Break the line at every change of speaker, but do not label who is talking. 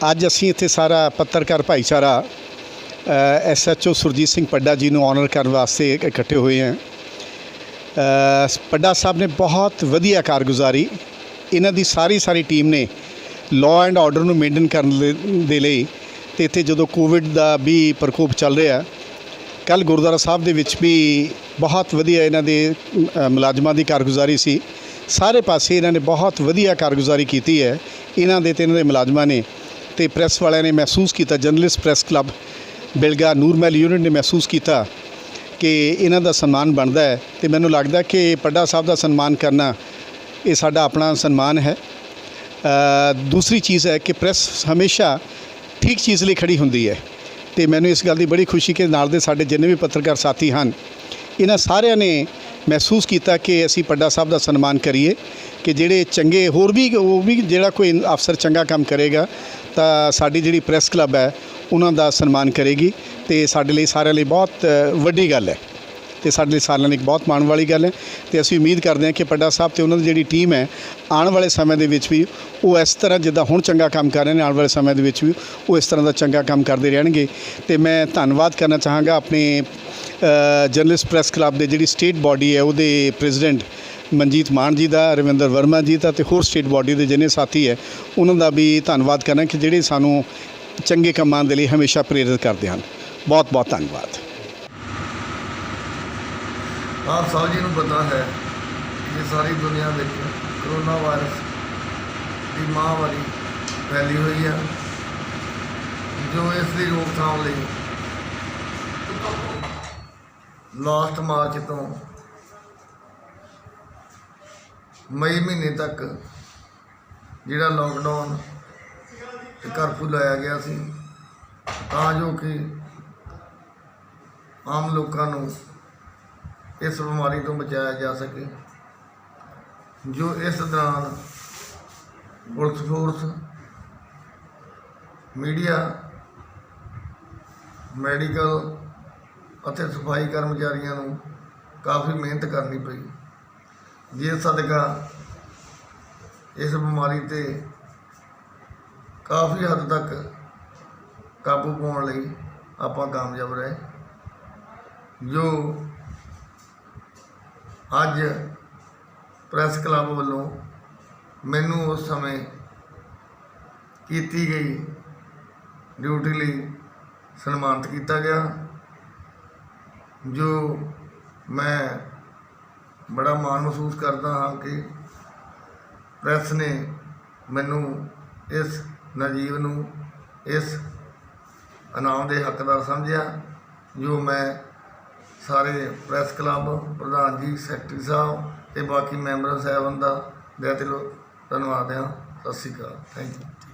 ਅੱਜ ਅਸੀਂ ਇੱਥੇ ਸਾਰਾ ਪੱਤਰਕਾਰ ਭਾਈਚਾਰਾ ਐਸਐਚਓ ਸੁਰਜੀਤ ਸਿੰਘ ਪੱਡਾ ਜੀ ਨੂੰ ਆਨਰ ਕਰਨ ਵਾਸਤੇ ਇਕੱਠੇ ਹੋਏ ਹਾਂ। ਪੱਡਾ ਸਾਹਿਬ ਨੇ ਬਹੁਤ ਵਧੀਆ ਕਾਰਗੁਜ਼ਾਰੀ, ਇਹਨਾਂ ਦੀ ਸਾਰੀ ਸਾਰੀ ਟੀਮ ਨੇ ਲਾਅ ਐਂਡ ਆਰਡਰ ਨੂੰ ਮੇਨਟੇਨ ਕਰਨ ਦੇ- ਦੇ ਲਈ ਤੇ ਇੱਥੇ ਜਦੋਂ ਕੋਵਿਡ ਦਾ ਵੀ ਪ੍ਰਕੋਪ ਚੱਲ ਰਿਹਾ ਕੱਲ ਗੁਰਦੁਆਰਾ ਸਾਹਿਬ ਦੇ ਵਿੱਚ ਵੀ ਬਹੁਤ ਵਧੀਆ ਇਹਨਾਂ ਦੇ ਮੁਲਾਜ਼ਮਾਂ ਦੀ ਕਾਰਗੁਜ਼ਾਰੀ ਸੀ। ਸਾਰੇ ਪਾਸੇ ਇਹਨਾਂ ਨੇ ਬਹੁਤ ਵਧੀਆ ਕਾਰਗੁਜ਼ਾਰੀ ਕੀਤੀ ਹੈ। ਇਹਨਾਂ ਦੇ ਤੇ ਇਹਨਾਂ ਦੇ ਮੁਲਾਜ਼ਮਾਂ ਨੇ ਤੇ ਪ੍ਰੈਸ ਵਾਲਿਆਂ ਨੇ ਮਹਿਸੂਸ ਕੀਤਾ, journalist press club Bilga Nurmahal unit ਨੇ ਮਹਿਸੂਸ ਕੀਤਾ ਕਿ ਇਹਨਾਂ ਦਾ ਸਨਮਾਨ ਬਣਦਾ ਹੈ ਤੇ ਮੈਨੂੰ ਲੱਗਦਾ ਕਿ ਪੱਡਾ ਸਾਹਿਬ ਦਾ ਸਨਮਾਨ ਕਰਨਾ ਇਹ ਸਾਡਾ ਆਪਣਾ ਸਨਮਾਨ ਹੈ। ਦੂਸਰੀ ਚੀਜ਼ ਹੈ ਕਿ ਪ੍ਰੈਸ ਹਮੇਸ਼ਾ ਠੀਕ ਚੀਜ਼ ਲਈ ਖੜੀ ਹੁੰਦੀ ਹੈ ਤੇ ਮੈਨੂੰ ਇਸ ਗੱਲ ਦੀ ਬੜੀ ਖੁਸ਼ੀ ਕਿ ਨਾਲ ਦੇ ਸਾਡੇ ਜਿੰਨੇ ਵੀ ਪੱਤਰਕਾਰ ਸਾਥੀ ਹਨ, ਇਹਨਾਂ ਸਾਰਿਆਂ ਨੇ ਮਹਿਸੂਸ ਕੀਤਾ ਕਿ ਅਸੀਂ ਪੱਡਾ ਸਾਹਿਬ ਦਾ ਸਨਮਾਨ ਕਰੀਏ ਕਿ ਜਿਹੜੇ ਚੰਗੇ ਹੋਰ ਵੀ, ਉਹ ਵੀ ਜਿਹੜਾ ਕੋਈ ਅਫਸਰ ਚੰਗਾ ਕੰਮ ਕਰੇਗਾ ਤਾਂ ਸਾਡੀ ਜਿਹੜੀ ਪ੍ਰੈਸ ਕਲੱਬ ਹੈ, ਉਹਨਾਂ ਦਾ ਸਨਮਾਨ ਕਰੇਗੀ ਤੇ ਸਾਡੇ ਲਈ ਸਾਰਿਆਂ ਲਈ ਬਹੁਤ ਵੱਡੀ ਗੱਲ ਹੈ। ਤੇ ਸਾਡੇ ਲਈ ਸਾਰਿਆਂ ਲਈ ਇੱਕ ਬਹੁਤ ਮਾਣ ਵਾਲੀ ਗੱਲ ਹੈ। ਤੇ ਅਸੀਂ ਉਮੀਦ ਕਰਦੇ ਹਾਂ ਕਿ ਪੱਡਾ ਸਾਹਿਬ ਤੇ ਉਹਨਾਂ ਦੀ ਜਿਹੜੀ ਟੀਮ ਹੈ, ਆਉਣ ਵਾਲੇ ਸਮੇਂ ਦੇ ਵਿੱਚ ਵੀ ਉਹ ਇਸ ਤਰ੍ਹਾਂ ਜਿੱਦਾਂ ਹੁਣ ਚੰਗਾ ਕੰਮ ਕਰ ਰਹੇ ਨੇ, ਆਉਣ ਵਾਲੇ ਸਮੇਂ ਦੇ ਵਿੱਚ ਵੀ ਉਹ ਇਸ ਤਰ੍ਹਾਂ ਦਾ ਚੰਗਾ ਕੰਮ ਕਰਦੇ ਰਹਿਣਗੇ। ਤੇ ਮੈਂ ਧੰਨਵਾਦ ਕਰਨਾ ਚਾਹਾਂਗਾ ਆਪਣੇ ਜਰਨਲਿਸਟ ਪ੍ਰੈਸ ਕਲੱਬ ਦੇ ਜਿਹੜੀ ਸਟੇਟ ਬਾਡੀ ਹੈ, ਉਹਦੇ ਪ੍ਰੈਜ਼ੀਡੈਂਟ ਮਨਜੀਤ ਮਾਨ ਜੀ ਦਾ, ਰਵਿੰਦਰ ਵਰਮਾ ਜੀ ਦਾ ਤੇ ਹੋਰ ਸਟੇਟ ਬਾਡੀ ਦੇ ਜਿੰਨੇ ਸਾਥੀ ਹੈ, ਉਹਨਾਂ ਦਾ ਵੀ ਧੰਨਵਾਦ ਕਰਨਾ ਕਿ ਜਿਹੜੇ ਸਾਨੂੰ ਚੰਗੇ ਕੰਮਾਂ ਦੇ ਲਈ ਹਮੇਸ਼ਾ ਪ੍ਰੇਰਿਤ ਕਰਦੇ ਹਨ। ਬਹੁਤ ਬਹੁਤ ਧੰਨਵਾਦ।
ਆਪ ਸਭ ਜੀ ਨੂੰ ਪਤਾ ਹੈ ਕਿ ਸਾਰੀ ਦੁਨੀਆ ਵਿੱਚ ਕਰੋਨਾ ਵਾਇਰਸ ਦੀ ਮਹਾਮਾਰੀ ਫੈਲੀ ਹੋਈ ਹੈ। ਜੋ ਇਸ ਦੀ ਰੋਕਥਾਮ ਲਈ ਲਾਸਟ ਮਾਰਚ ਤੋਂ ਮਈ ਮਹੀਨੇ ਤੱਕ ਜਿਹੜਾ ਲੋਕਡਾਊਨ ਤੇ ਕਰਫਿਊ ਲਾਇਆ ਗਿਆ ਸੀ, ਤਾਂ ਜੋ ਕਿ ਆਮ ਲੋਕਾਂ ਨੂੰ ਇਸ ਬਿਮਾਰੀ ਤੋਂ ਬਚਾਇਆ ਜਾ ਸਕੇ, ਜੋ ਇਸ ਦੌਰਾਨ ਪੁਲਿਸ ਫੋਰਸ, ਮੀਡੀਆ, ਮੈਡੀਕਲ ਅਤੇ ਸਫ਼ਾਈ ਕਰਮਚਾਰੀਆਂ ਨੂੰ ਕਾਫੀ ਮਿਹਨਤ ਕਰਨੀ ਪਈ। ਜਿਸ ਸਦਕਾ ਇਸ ਬਿਮਾਰੀ ਤੇ ਕਾਫੀ ਹੱਦ ਤੱਕ ਕਾਬੂ ਪਾਉਣ ਲਈ ਆਪਾਂ ਕਾਮਯਾਬ ਰਹੇ। ਜੋ ਅੱਜ ਪ੍ਰੈਸ ਕਲੱਬ ਵੱਲੋਂ ਮੈਨੂੰ ਉਸ ਸਮੇਂ ਕੀਤੀ ਗਈ ਡਿਊਟੀ ਲਈ ਸਨਮਾਨਿਤ ਕੀਤਾ ਗਿਆ, ਜੋ ਮੈਂ ਬੜਾ ਮਾਣ ਮਹਿਸੂਸ ਕਰਦਾ ਹਾਂ ਕਿ ਪ੍ਰੈਸ ਨੇ ਮੈਨੂੰ ਇਸ ਨਜੀਬ ਨੂੰ, ਇਸ ਇਨਾਮ ਦੇ ਹੱਕਦਾਰ ਸਮਝਿਆ, ਜੋ ਮੈਂ ਸਾਰੇ ਪ੍ਰੈਸ ਕਲੱਬ ਪ੍ਰਧਾਨ ਜੀ, ਸੈਕਟਰੀ ਸਾਹਿਬ ਤੇ ਬਾਕੀ ਮੈਂਬਰਾਂ, ਸਾਹਿਬਾਨ ਦਾ ਦਿਲ ਤੋਂ ਧੰਨਵਾਦ ਹਾਂ ਸਤਿ ਸ਼੍ਰੀ ਅਕਾਲ। Thank you